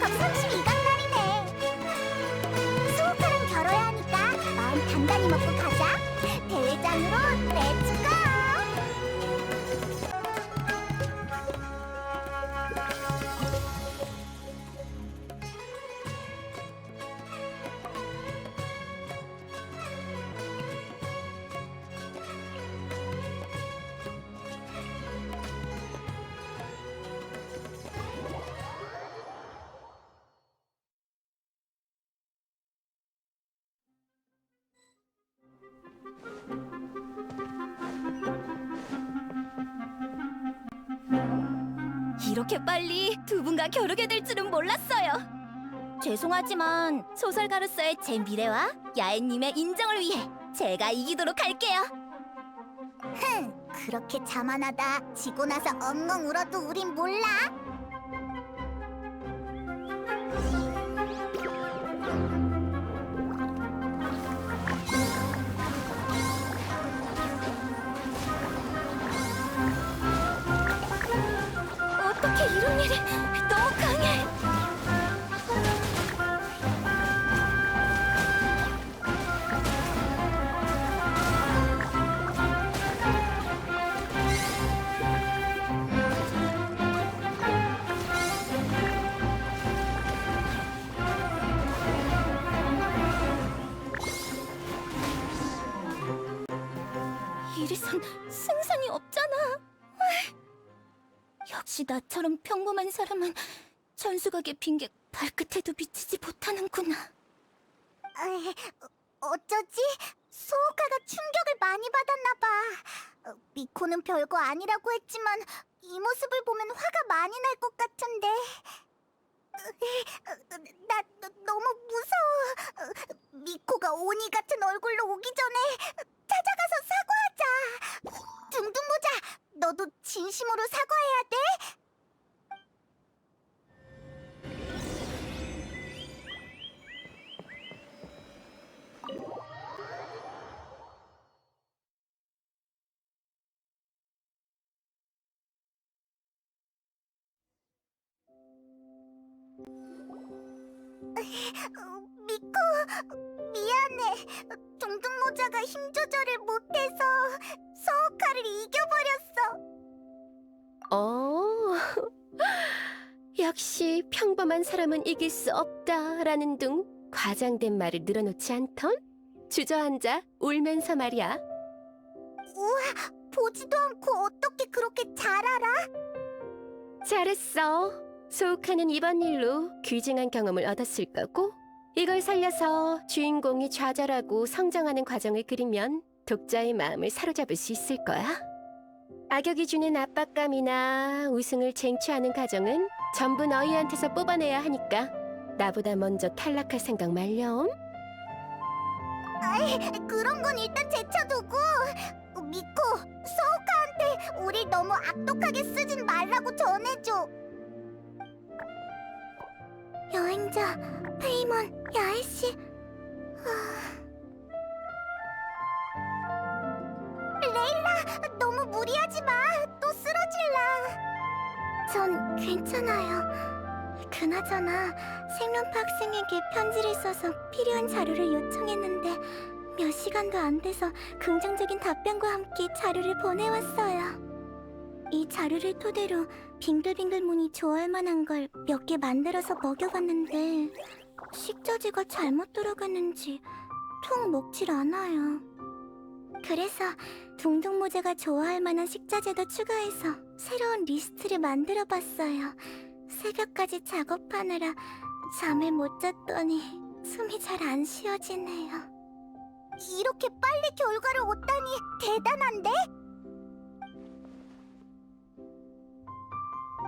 월드컵 32강 이렇게 빨리 두 분과 겨루게 될 줄은 몰랐어요. 죄송하지만 소설가로서의 제 미래와 야애님의 인정을 위해 제가 이기도록 할게요. 흥, 그렇게 자만하다 지고 나서 엉엉 울어도 우린 몰라. 역시 나처럼 평범한 사람은 전수각의 빙계 발끝에도 미치지 못하는구나. 에이, 어, 어쩌지? 소호카가 충격을 많이 받았나 봐. 어, 미코는 별거 아니라고 했지만 이 모습을 보면 화가 많이 날 것 같은데. 으, 어, 나 너, 너무 무서워. 어, 미코가 오니 같은 얼굴로 오기 전에 찾아가서 사과하자. 둥둥 모자, 너도 진심으로 사과해야 돼. 미안해. 둥둥모자가 힘 조절을 못해서 소호카를 이겨버렸어. 어, 역시 평범한 사람은 이길 수 없다라는 둥 과장된 말을 늘어놓지 않던 주저앉아 울면서 말이야. 우와, 보지도 않고 어떻게 그렇게 잘 알아? 잘했어. 소욱하는 이번 일로 귀중한 경험을 얻었을 거고 이걸 살려서 주인공이 좌절하고 성장하는 과정을 그리면 독자의 마음을 사로잡을 수 있을 거야. 악역이 주는 압박감이나 우승을 쟁취하는 과정은 전부 너희한테서 뽑아내야 하니까 나보다 먼저 탈락할 생각 말렴. 아이, 그런 건 일단 제쳐두고 미코, 소호카한테 우릴 너무 악독하게 쓰진 말라고 전해줘. 여행자, 페이몬, 야애씨. 레일라, 너무 무리하지 마. 또 쓰러질라. 전 괜찮아요. 그나저나 생론파 학생에게 편지를 써서 필요한 자료를 요청했는데 몇 시간도 안 돼서 긍정적인 답변과 함께 자료를 보내왔어요. 이 자료를 토대로 빙글빙글 문이 좋아할 만한 걸 몇 개 만들어서 먹여봤는데 식자재가 잘못 들어갔는지 통 먹질 않아요. 그래서 둥둥 모자가 좋아할 만한 식자재도 추가해서 새로운 리스트를 만들어 봤어요. 새벽까지 작업하느라 잠을 못 잤더니 숨이 잘 안 쉬어지네요. 이렇게 빨리 결과를 얻다니 대단한데?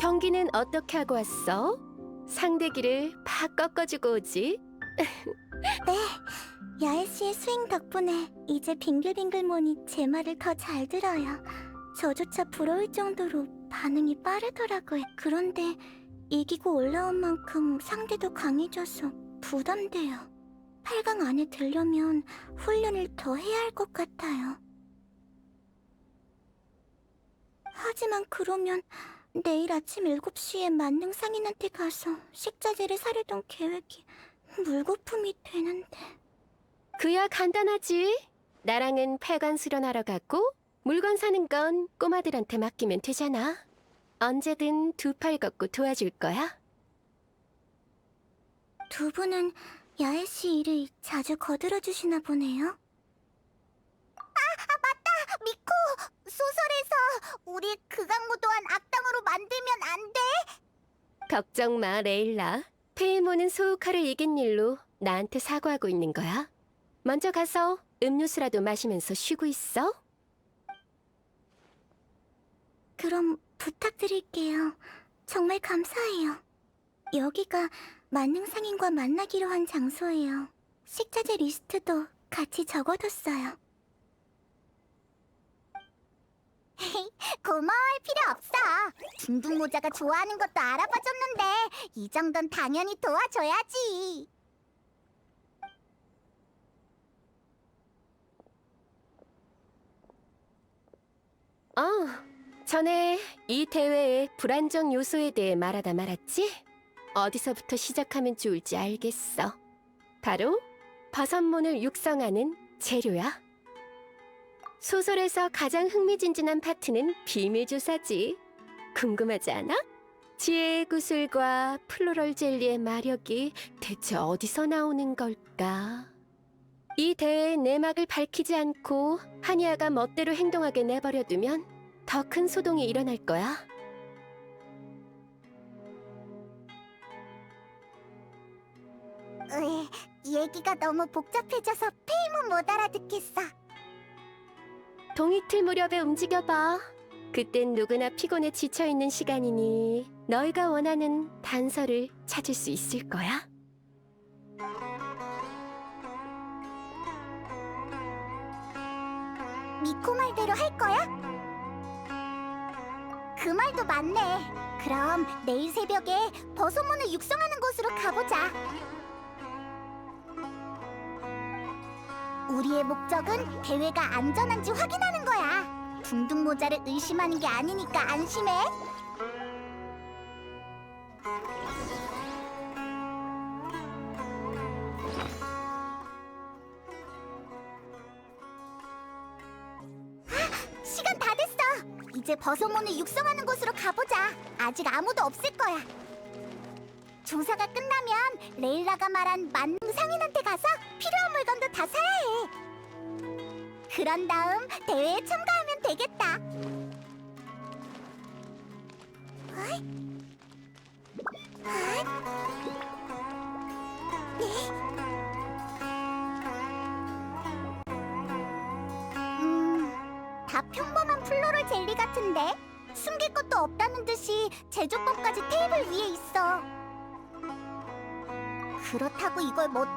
경기는 어떻게 하고 왔어? 상대기를 팍 꺾어주고 오지. 네. 야애 씨의 스윙 덕분에 이제 빙글빙글몬이 제 말을 더 잘 들어요. 저조차 부러울 정도로 반응이 빠르더라고요. 그런데 이기고 올라온 만큼 상대도 강해져서 부담돼요. 8강 안에 들려면 훈련을 더 해야 할 것 같아요. 하지만 그러면 내일 아침 7시에 만능 상인한테 가서 식자재를 사려던 계획이 물거품이 되는데. 그야 간단하지. 나랑은 폐관 수련하러 가고 물건 사는 건 꼬마들한테 맡기면 되잖아. 언제든 두 팔 걷고 도와줄 거야. 두 분은 야애 씨 일을 자주 거들어 주시나 보네요. 소설에서 우리 극악무도한 악당으로 만들면 안 돼? 걱정 마, 레일라. 페이모는 소우카를 이긴 일로 나한테 사과하고 있는 거야. 먼저 가서 음료수라도 마시면서 쉬고 있어. 그럼 부탁드릴게요. 정말 감사해요. 여기가 만능 상인과 만나기로 한 장소예요. 식자재 리스트도 같이 적어뒀어요. 고마워할 필요 없어. 둥둥 모자가 좋아하는 것도 알아봐줬는데 이 정도는 당연히 도와줘야지. 어, 전에 이 대회의 불안정 요소에 대해 말하다 말았지? 어디서부터 시작하면 좋을지 알겠어. 바로 버섯몬을 육성하는 재료야. 소설에서 가장 흥미진진한 파트는 비밀 조사지. 궁금하지 않아? 지혜의 구슬과 플로럴 젤리의 마력이 대체 어디서 나오는 걸까? 이 대회의 내막을 밝히지 않고 하니아가 멋대로 행동하게 내버려두면 더 큰 소동이 일어날 거야. 으, 얘기가 너무 복잡해져서 페임은 못 알아듣겠어. 동이틀 무렵에 움직여봐. 그땐 누구나 피곤에 지쳐있는 시간이니 너희가 원하는 단서를 찾을 수 있을 거야. 미코 말대로 할 거야? 그 말도 맞네. 그럼 내일 새벽에 버섯문을 육성하는 곳으로 가보자. 우리의 목적은 대회가 안전한지 확인하는 거야. 둥둥 모자를 의심하는 게 아니니까 안심해. 시간 다 됐어. 이제 버섯몬을 육성하는 곳으로 가보자. 아직 아무도 없을 거야. 조사가 끝나면 레일라가 말한 만능 상인한테 가서 필요한 물건도 다 사야 해. 그런 다음 대회에 참가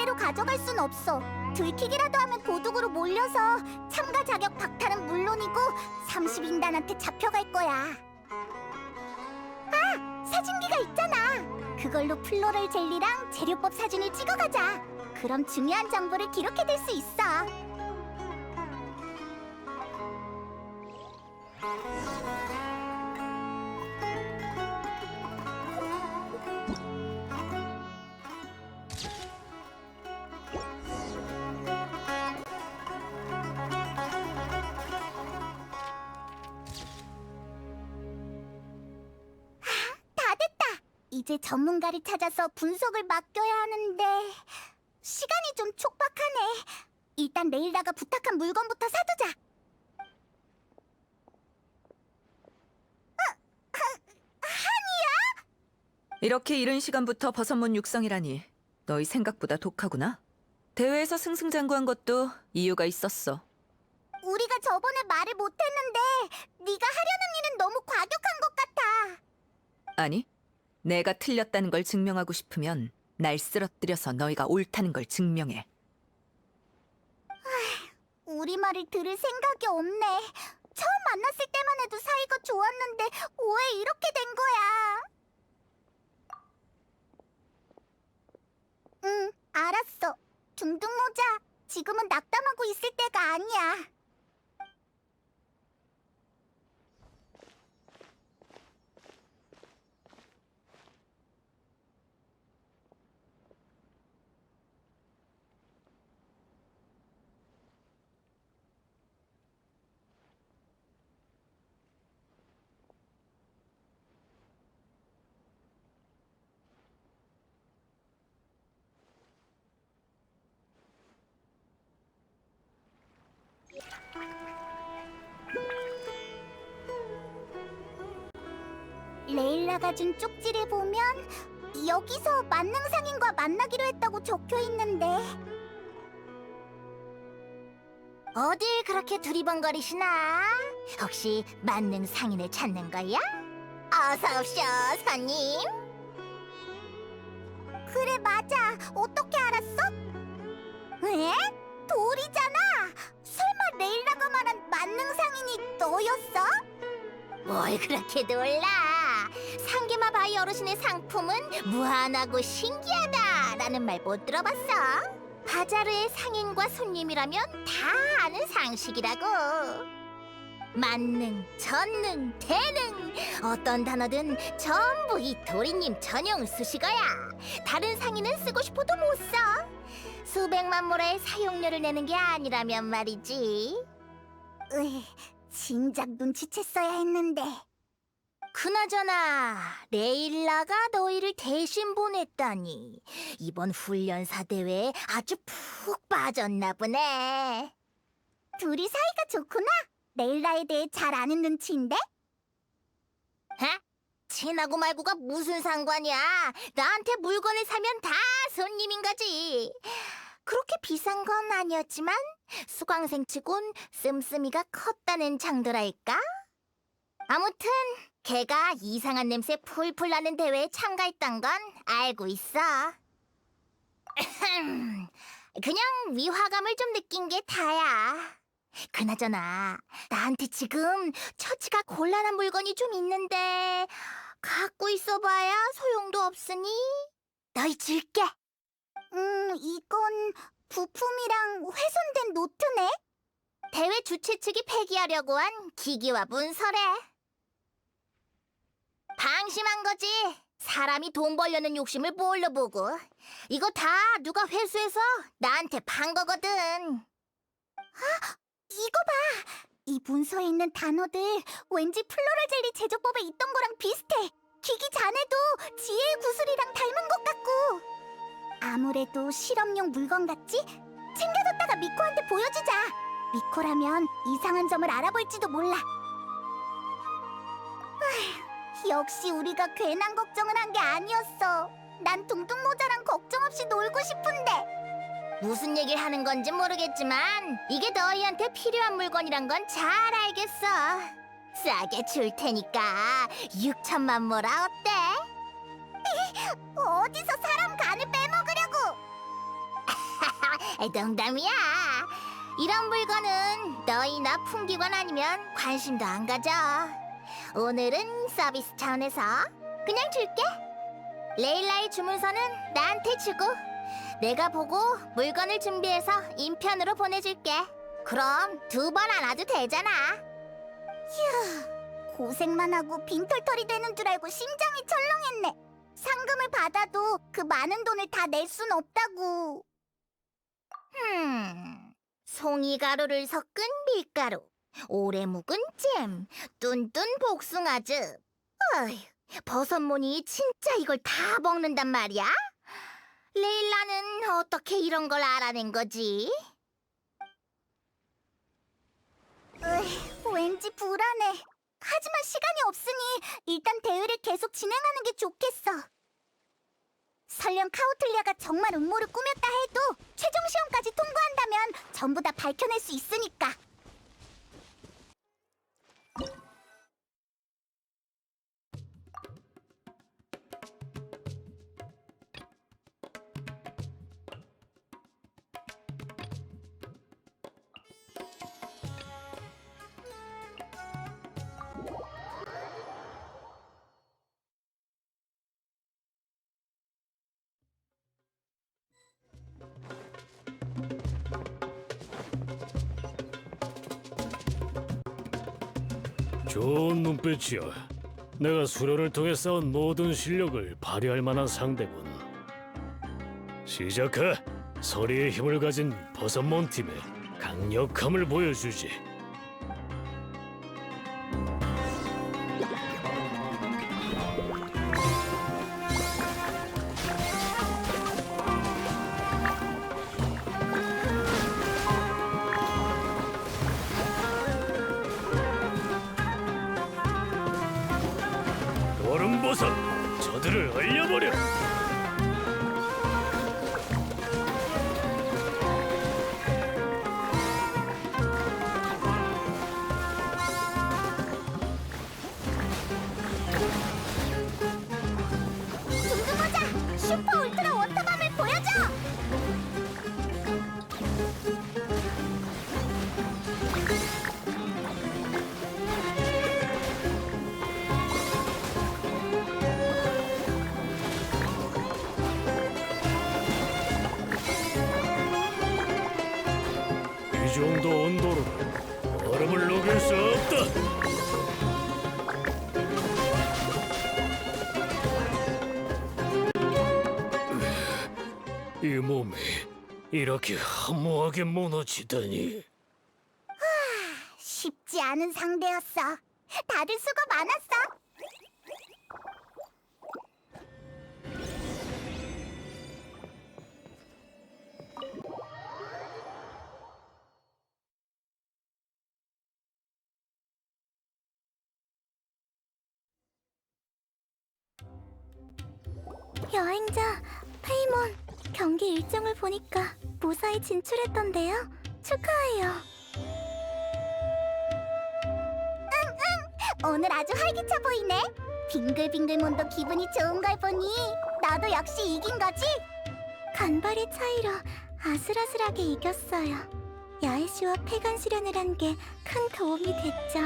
멋대로 가져갈 순 없어. 들키기라도 하면 도둑으로 몰려서 참가 자격 박탈은 물론이고 30인단한테 잡혀갈 거야. 아! 사진기가 있잖아. 그걸로 플로럴 젤리랑 재료법 사진을 찍어가자. 그럼 중요한 정보를 기록해둘 수 있어. 전문가를 찾아서 분석을 맡겨야 하는데 시간이 좀 촉박하네. 일단 레일라가 부탁한 물건부터 사두자. 이렇게 이른 시간부터 버섯문 육성이라니 너희 생각보다 독하구나. 대회에서 승승장구한 것도 이유가 있었어. 우리가 저번에 말을 못했는데 네가 하려는 일은 너무 과격한 것 같아. 아니, 내가 틀렸다는 걸 증명하고 싶으면 날 쓰러뜨려서 너희가 옳다는 걸 증명해. 우리 말을 들을 생각이 없네. 처음 만났을 때만 해도 사이가 좋았는데 왜 이렇게 된 거야? 응, 알았어. 둥둥 모자, 지금은 낙담하고 있을 때가 아니야. 레일라가 준 쪽지를 보면 여기서 만능 상인과 만나기로 했다고 적혀 있는데 어딜 그렇게 두리번거리시나? 혹시 만능 상인을 찾는 거야? 어서 오쇼, 손님. 그래, 맞아. 어떻게 알았어? 에? 돌이잖아. 설마 레일라가 말한 만능 상인이 너였어? 뭘 그렇게 놀라? 상계마 바이 어르신의 상품은 무한하고 신기하다라는 말 못 들어봤어? 바자르의 상인과 손님이라면 다 아는 상식이라고. 만능, 전능, 대능 어떤 단어든 전부 이 도리님 전용 수식어야. 다른 상인은 쓰고 싶어도 못 써. 수백만 모라의 사용료를 내는 게 아니라면 말이지. 으, 진작 눈치챘어야 했는데. 그나저나 레일라가 너희를 대신 보냈다니 이번 훈련사 대회에 아주 푹 빠졌나 보네. 둘이 사이가 좋구나. 레일라에 대해 잘 아는 눈치인데? 하? 친하고 말고가 무슨 상관이야? 나한테 물건을 사면 다 손님인 거지. 그렇게 비싼 건 아니었지만 수강생치곤 씀씀이가 컸다는 정도랄까? 아무튼 걔가 이상한 냄새 풀풀 나는 대회에 참가했던 건 알고 있어. 그냥 위화감을 좀 느낀 게 다야. 그나저나 나한테 지금 처치가 곤란한 물건이 좀 있는데 갖고 있어봐야 소용도 없으니 너희 줄게. 음, 이건 부품이랑 훼손된 노트네. 대회 주최 측이 폐기하려고 한 기기와 문서래. 방심한 거지. 사람이 돈 벌려는 욕심을 뭘로 보고. 이거 다 누가 회수해서 나한테 판 거거든. 아, 이거 봐. 이 문서에 있는 단어들 왠지 플로럴 젤리 제조법에 있던 거랑 비슷해. 기기 잔해도 지혜의 구슬이랑 닮은 것 같고. 아무래도 실험용 물건 같지? 챙겨뒀다가 미코한테 보여주자. 미코라면 이상한 점을 알아볼지도 몰라. 역시 우리가 괜한 걱정을 한 게 아니었어. 난 둥둥 모자랑 걱정 없이 놀고 싶은데. 무슨 얘기를 하는 건지 모르겠지만 이게 너희한테 필요한 물건이란 건 잘 알겠어. 싸게 줄 테니까 6천만 모라 어때? 어디서 사람 간을 빼먹으려고? 농담이야. 이런 물건은 너희나 풍기관 아니면 관심도 안 가져. 오늘은 서비스 차원에서 그냥 줄게. 레일라의 주문서는 나한테 주고 내가 보고 물건을 준비해서 인편으로 보내줄게. 그럼 두 번안 와도 되잖아. 휴, 고생만 하고 빈털털이 되는 줄 알고 심장이 철렁했네. 상금을 받아도 그 많은 돈을 다 낼 순 없다고. 흠, 송이 가루를 섞은 밀가루, 오래 묵은 잼, 뚠뚠 복숭아즙. 어휴, 버섯몬이 진짜 이걸 다 먹는단 말이야? 레일라는 어떻게 이런 걸 알아낸 거지? 으, 왠지 불안해. 하지만 시간이 없으니 일단 대회를 계속 진행하는 게 좋겠어. 설령 카우틀리아가 정말 음모를 꾸몄다 해도 최종 시험까지 통과한다면 전부 다 밝혀낼 수 있으니까. 좋은 눈빛이여. 내가 수련을 통해 쌓은 모든 실력을 발휘할 만한 상대군. 시작해. 서리의 힘을 가진 버섯몬 팀의 강력함을 보여주지. 이 정도 온도로 얼음을 녹일 수 없다. 이 몸이 이렇게 허무하게 무너지다니. 쉽지 않은 상대였어. 다들 수고 많았어. 여행자 페이몬 경기 일정을 보니까 무사히 진출했던데요. 축하해요. 오늘 아주 활기차 보이네. 빙글빙글몬도 기분이 좋은 걸 보니 나도 역시 이긴 거지? 간발의 차이로 아슬아슬하게 이겼어요. 야애 씨와 폐간 수련을 한 게 큰 도움이 됐죠.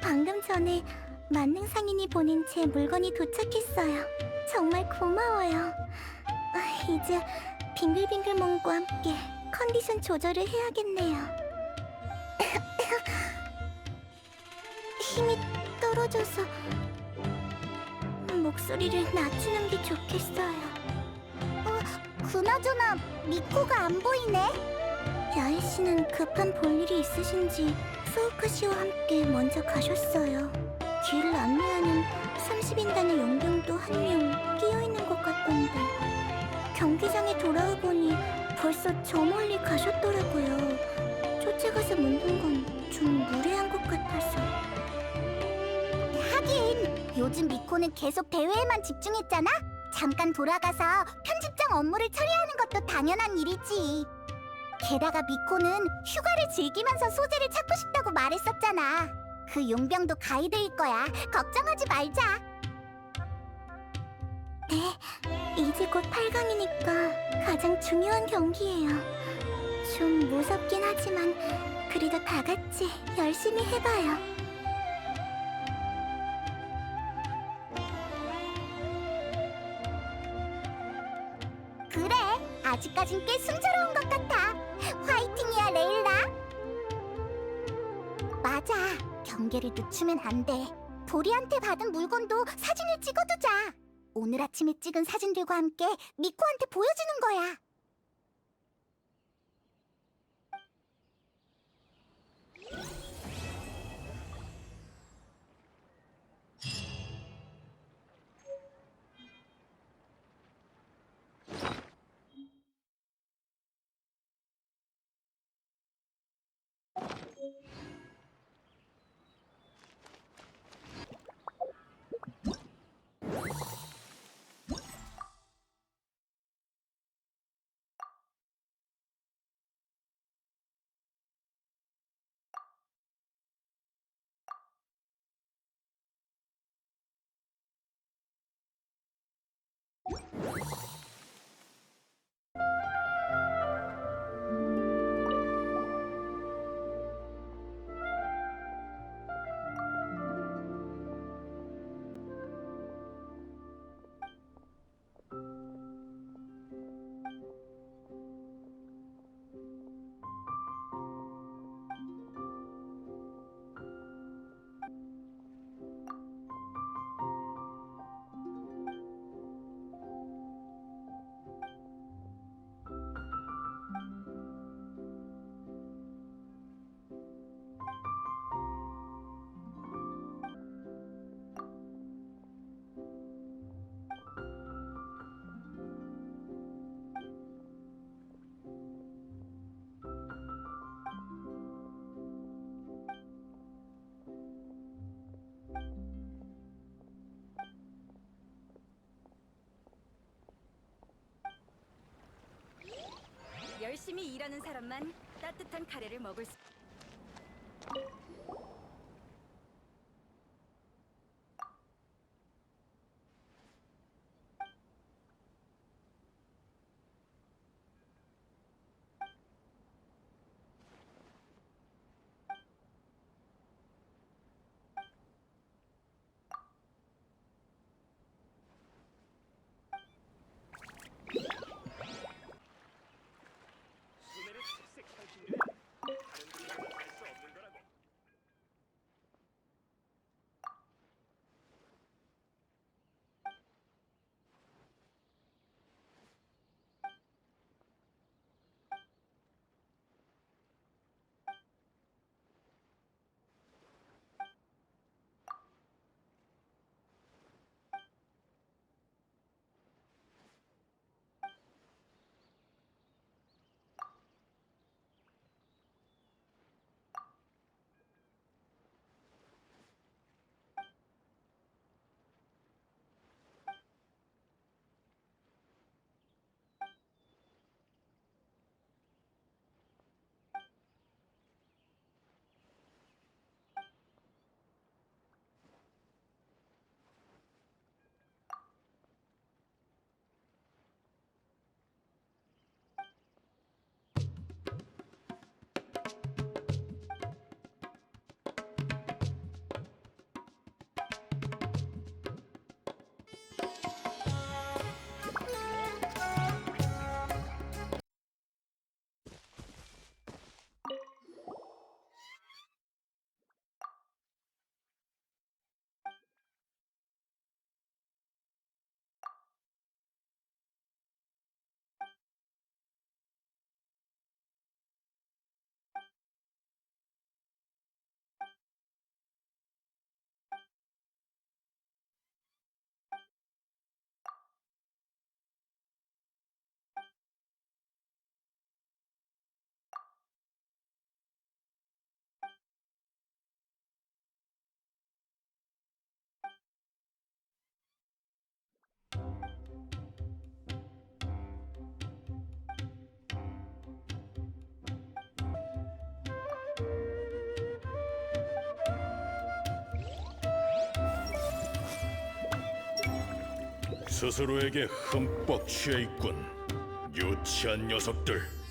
방금 전에 만능 상인이 보낸 제 물건이 도착했어요. 정말 고마워요. 아, 이제 빙글빙글몬과 함께 컨디션 조절을 해야겠네요. 힘이 떨어져서 목소리를 낮추는 게 좋겠어요. 어, 그나저나 미코가 안 보이네. 야애 씨는 급한 볼일이 있으신지 소우카 씨와 함께 먼저 가셨어요. 길을 안내하는 30인단의 용병도 한 명 끼어 있는 것 같던데 경기장에 돌아와 보니 벌써 저 멀리 가셨더라고요. 쫓아가서 묻는 건 좀 무례한 것 같아서. 하긴 요즘 미코는 계속 대회에만 집중했잖아. 잠깐 돌아가서 편집장 업무를 처리하는 것도 당연한 일이지. 게다가 미코는 휴가를 즐기면서 소재를 찾고 싶다고 말했었잖아. 그 용병도 가이드일 거야. 걱정하지 말자. 네, 이제 곧 8강이니까 가장 중요한 경기예요. 좀 무섭긴 하지만 그래도 다 같이 열심히 해봐요. 그래, 아직까진 꽤 순조 경계를 늦추면 안 돼. 도리한테 받은 물건도 사진을 찍어두자. 오늘 아침에 찍은 사진들과 함께 미코한테 보여주는 거야. you 열심히 일하는 사람만 따뜻한 카레를 먹을 수. 스스로에게 흠뻑 취해 있군. 유치한 녀석들.